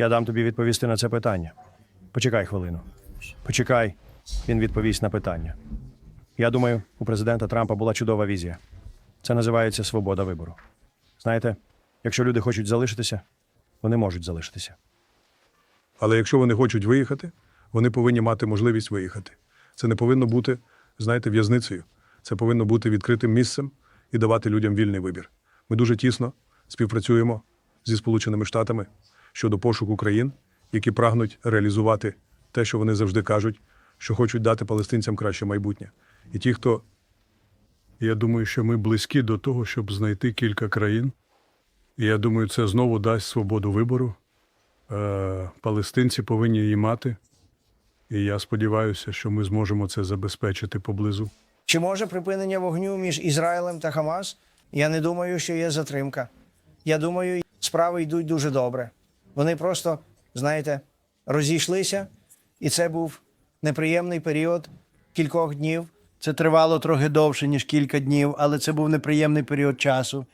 Я дам тобі відповісти на це питання. Почекай хвилину. Почекай, він відповість на питання. Я думаю, у президента Трампа була чудова візія. Це називається свобода вибору. Знаєте, якщо люди хочуть залишитися, вони можуть залишитися. Але якщо вони хочуть виїхати, вони повинні мати можливість виїхати. Це не повинно бути, знаєте, в'язницею. Це повинно бути відкритим місцем і давати людям вільний вибір. Ми дуже тісно співпрацюємо зі Сполученими Штатами щодо пошуку країн, які прагнуть реалізувати те, що вони завжди кажуть, що хочуть дати палестинцям краще майбутнє. І ті, хто Я думаю, що ми близькі до того, щоб знайти кілька країн. І я думаю, це знову дасть свободу вибору. Е, палестинці повинні її мати. І я сподіваюся, що ми зможемо це забезпечити поблизу. Чи може припинення вогню між Ізраїлем та Хамас? Я не думаю, що є затримка. Я думаю, справи йдуть дуже добре. Вони просто, знаєте, розійшлися, і це був неприємний період кількох днів. Це тривало трохи довше, ніж кілька днів, але це був неприємний період часу.